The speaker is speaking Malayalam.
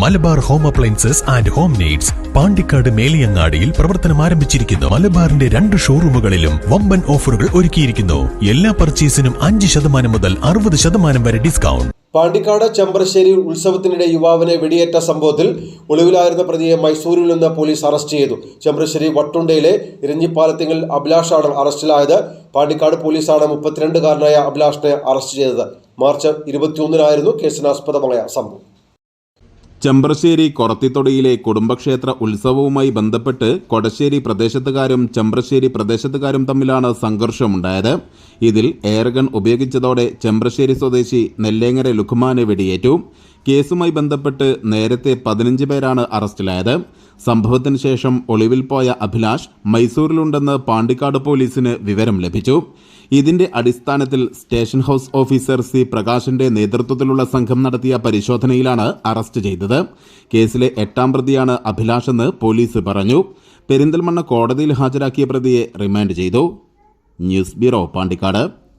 Malabar home appliances and home needs Pandikkad മേലിയങ്ങാടിയിൽ പ്രവർത്തനം ആരംഭിച്ചിരിക്കുന്നു. മലബാറിന്റെ രണ്ട് ഷോറൂമുകളിലും വമ്പൻ ഓഫറുകൾ ഒരുക്കിയിരിക്കുന്നു. എല്ലാ പർച്ചേസിനും അഞ്ച് ശതമാനം മുതൽ അറുപത് ശതമാനം വരെ ഡിസ്കൗണ്ട്. പാണ്ടിക്കാട് ചെമ്പ്രശ്ശേരി ഉത്സവത്തിനിടെ യുവാവിനെ വെടിയേറ്റ സംഭവത്തിൽ ഒളിവിലായിരുന്ന പ്രതിയെ മൈസൂരിൽ നിന്ന് പോലീസ് അറസ്റ്റ് ചെയ്തു. ചെമ്പ്രശ്ശേരി വട്ടുണ്ടയിലെ ഇരഞ്ഞിപ്പാലത്തിങ്കിൽ അഭിലാഷാണ് അറസ്റ്റിലായത്. പാണ്ടിക്കാട് പോലീസാണ് മുപ്പത്തിരണ്ടുകാരനായ അഭിലാഷിനെ അറസ്റ്റ് ചെയ്തത്. മാർച്ച് ഇരുപത്തിയൊന്നിനായിരുന്നു കേസിനാസ്പദമായ സംഭവം. ചെമ്പ്രശ്ശേരി കൊറത്തിത്തൊടിയിലെ കുടുംബക്ഷേത്ര ഉത്സവവുമായി ബന്ധപ്പെട്ട് കൊടശ്ശേരി പ്രദേശത്തുകാരും ചെമ്പ്രശ്ശേരി പ്രദേശത്തുകാരും തമ്മിലാണ് സംഘർഷമുണ്ടായത്. ഇതിൽ എയർഗൺ ഉപയോഗിച്ചതോടെ ചെമ്പ്രശ്ശേരി സ്വദേശി നെല്ലേങ്ങര ലുഖ്മാനെ വെടിയേറ്റു. കേസുമായി ബന്ധപ്പെട്ട് നേരത്തെ പതിനഞ്ച് പേരാണ് അറസ്റ്റിലായത്. സംഭവത്തിന് ശേഷം ഒളിവിൽ പോയ അഭിലാഷ് മൈസൂരിലുണ്ടെന്ന് പാണ്ടിക്കാട് പോലീസിന് വിവരം ലഭിച്ചു. ഇതിന്റെ അടിസ്ഥാനത്തിൽ സ്റ്റേഷൻ ഹൌസ് ഓഫീസർ സി പ്രകാശിന്റെ നേതൃത്വത്തിലുള്ള സംഘം നടത്തിയ പരിശോധനയിലാണ് അറസ്റ്റ് ചെയ്തത്. കേസിലെ എട്ടാം പ്രതിയാണ് അഭിലാഷ് എന്ന് പോലീസ് പറഞ്ഞു. പെരിന്തൽമണ്ണ കോടതിയിൽ ഹാജരാക്കിയ പ്രതിയെ റിമാൻഡ് ചെയ്തു. News bureau Pandikkad.